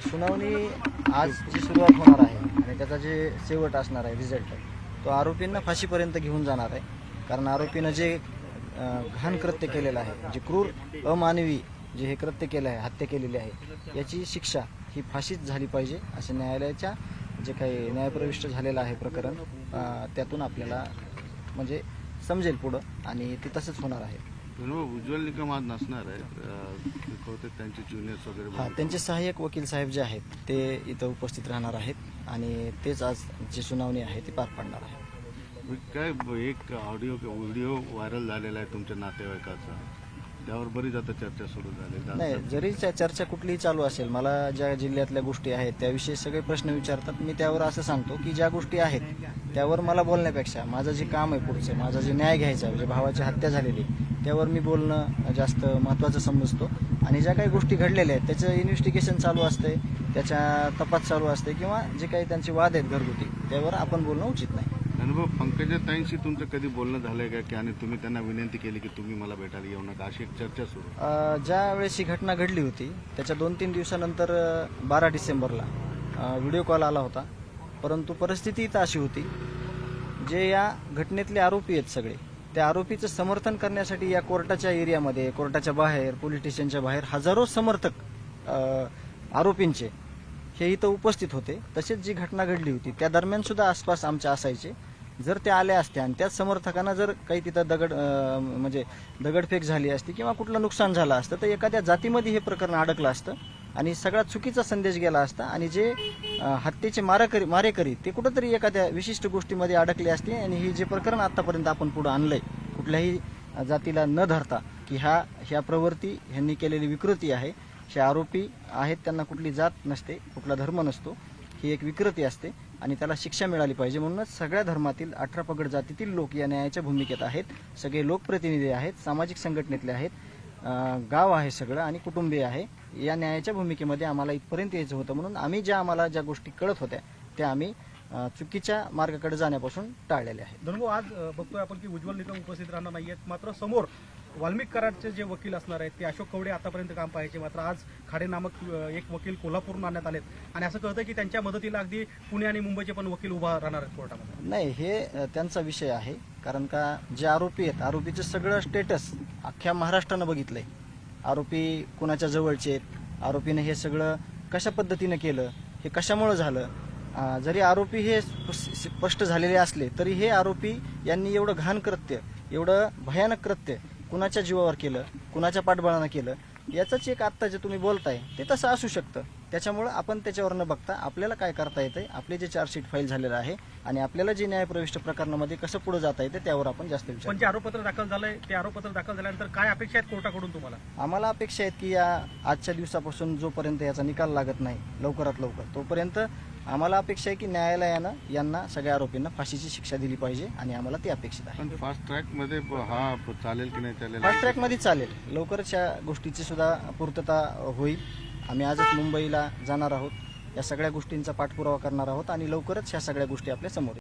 सुनावणी आज जी सुरुवात होणार आहे आणि त्याचा जे शेवट असणार आहे रिझल्ट तो आरोपींना फाशीपर्यंत घेऊन जाणार आहे. कारण आरोपीनं जे घाण कृत्य केलेलं आहे जे क्रूर अमानवी जे हे कृत्य केलं आहे हत्या केलेली आहे याची शिक्षा ही फाशीच झाली पाहिजे असे न्यायालयाच्या जे काही न्यायप्रविष्ट झालेलं आहे प्रकरण त्यातून आपल्याला म्हणजे समजेल पुढं आणि ते तसंच होणार आहे. उज्ज्वल निकम आज नसणार आहे अं, बहुतेक त्यांचे ज्युनियर्स वगैरे हा त्यांचे सहाय्यक वकील साहेब जे आहेत ते इथं उपस्थित राहणार आहेत आणि तेच आज जी सुनावणी आहे ती पार पाडणार आहे काय एक ऑडिओ व्हिडिओ व्हायरल झालेला आहे तुमच्या नातेवाईकाचा. त्यावर बरीच आता चर्चा सुरू झाली नाही जरी च- चर्चा कुठलीही चालू असेल मला ज्या जिल्ह्यातल्या गोष्टी आहेत त्याविषयी सगळे प्रश्न विचारतात मी त्यावर असं सांगतो की ज्या गोष्टी आहेत त्यावर मला बोलण्यापेक्षा माझं जे काम आहे पुढचं माझा जे न्याय घ्यायचा आहे, म्हणजे भावाची हत्या झालेली त्यावर मी बोलणं जास्त महत्त्वाचं समजतो. आणि ज्या काही गोष्टी घडलेल्या आहेत त्याचं इन्व्हेस्टिगेशन चालू असते त्याच्या तपास चालू असते किंवा जे काही त्यांचे वाद आहेत घरगुती त्यावर आपण बोलणं उचित नाही. अनुभव पंकजाताईंशी तुमचं कधी बोलणं झालंय का? की आणि तुम्ही त्यांना विनंती केली की तुम्ही मला भेटायला येऊ नका? अशी एक चर्चा सुरू ज्या वेळेस ही घटना घडली होती त्याच्या दोन तीन दिवसानंतर बारा डिसेंबरला व्हिडिओ कॉल आला होता. परंतु परिस्थिती तर अशी होती जे या घटनेतले आरोपी आहेत सगळे त्या आरोपीचं समर्थन करण्यासाठी या कोर्टाच्या एरियामध्ये कोर्टाच्या बाहेर पोलीस स्टेशनच्या बाहेर हजारो समर्थक आरोपींचे हे इथं उपस्थित होते. तसेच जी घटना घडली होती त्या दरम्यान सुद्धा आसपास आमच्या असायचे. जर ते आल्या असत्या आणि त्याच समर्थकांना जर काही तिथं दगड म्हणजे दगडफेक झाली असती किंवा कुठलं नुकसान झालं असतं तर एखाद्या जातीमध्ये हे प्रकरण अडकलं असतं आणि सगळ्यात चुकीचा संदेश गेला असता आणि जे हत्येचे मारेकरी मारेकरी ते कुठंतरी एखाद्या विशिष्ट गोष्टीमध्ये अडकले असते आणि हे जे प्रकरण आत्तापर्यंत आपण पुढं आणलंय कुठल्याही जातीला न धरता की ह्या ह्या प्रवृत्ती ह्यांनी केलेली विकृती आहे हे आरोपी आहेत त्यांना कुठली जात नसते कुठला धर्म नसतो ही एक विकृती असते आणि त्याला शिक्षा मिळाली पाहिजे. म्हणूनच सगळ्या धर्मातील अठरा पगड जातीतील लोक या न्यायाच्या भूमिकेत आहेत. सगळे लोकप्रतिनिधी आहेत सामाजिक संघटनेतले आहेत. गाव आहे सगळं आणि कुटुंबीय आहे. या न्यायाच्या भूमिकेमध्ये आम्हाला इथपर्यंत यायचं होतं म्हणून आम्ही ज्या आम्हाला ज्या गोष्टी कळत होत्या त्या आम्ही चुकीच्या मार्गाकडे जाण्यापासून टाळलेल्या आहेत धनुभाऊ आज बघतोय आपण की उज्ज्वल निकम उपस्थित राहणार नाहीयेत. मात्र समोर वाल्मिक कराडचे जे वकील असणार आहेत ते अशोक कवडे आतापर्यंत काम पाहायचे. मात्र आज खाडे नामक एक वकील कोल्हापूरून आणण्यात आलेत. आणि असं कळतं की त्यांच्या मदतीला अगदी पुणे आणि मुंबईचे पण वकील उभा राहणार आहेत कोर्टामध्ये. नाही हे त्यांचा विषय आहे. कारण का जे आरोपी आहेत आरोपीचं सगळं स्टेटस अख्ख्या महाराष्ट्रानं बघितलंय. आरोपी कुणाच्या जवळचे आहेत? आरोपीनं हे सगळं कशा पद्धतीनं केलं? हे कशामुळं झालं? जरी आरोपी हे स्प- स्पष्ट झालेले असले तरी हे आरोपी यांनी एवढं घाण कृत्य एवढं भयानक कृत्य कुणाच्या जीवावर केलं कुणाच्या पाठबळानं केलं याचंच एक आत्ता जे तुम्ही बोलताय ते तसं असू शकतं. त्याच्यामुळं आपण त्याच्यावर न बघता आपल्याला काय करता येतंय आपले जे चार्जशीट फाईल झालेलं आहे आणि आपल्याला जे न्यायप्रविष्ट प्रकरणामध्ये कसं पुढे जाता येतं त्यावर आपण जास्त विचार पण जे आरोपपत्र दाखल झालंय ते आरोपपत्र दाखल झाल्यानंतर काय अपेक्षा आहेत कोर्टाकडून तुम्हाला? आम्हाला अपेक्षा आहेत की या आजच्या दिवसापासून जोपर्यंत याचा निकाल लागत नाही लवकरात लवकर तोपर्यंत आम्हाला अपेक्षा आहे की न्यायालयानं यांना सगळ्या आरोपींना फाशीची शिक्षा दिली पाहिजे आणि आम्हाला ती अपेक्षित आहे. पण फास्ट ट्रॅकमध्ये हा चालेल की नाही चालेल? फास्ट ट्रॅकमध्ये चालेल. लवकरच या गोष्टीची सुद्धा पूर्तता होईल. आम्ही आजच मुंबईला जाणार आहोत. या सगळ्या गोष्टींचा पाठपुरावा करणार आहोत आणि लवकरच ह्या सगळ्या गोष्टी आपल्यासमोर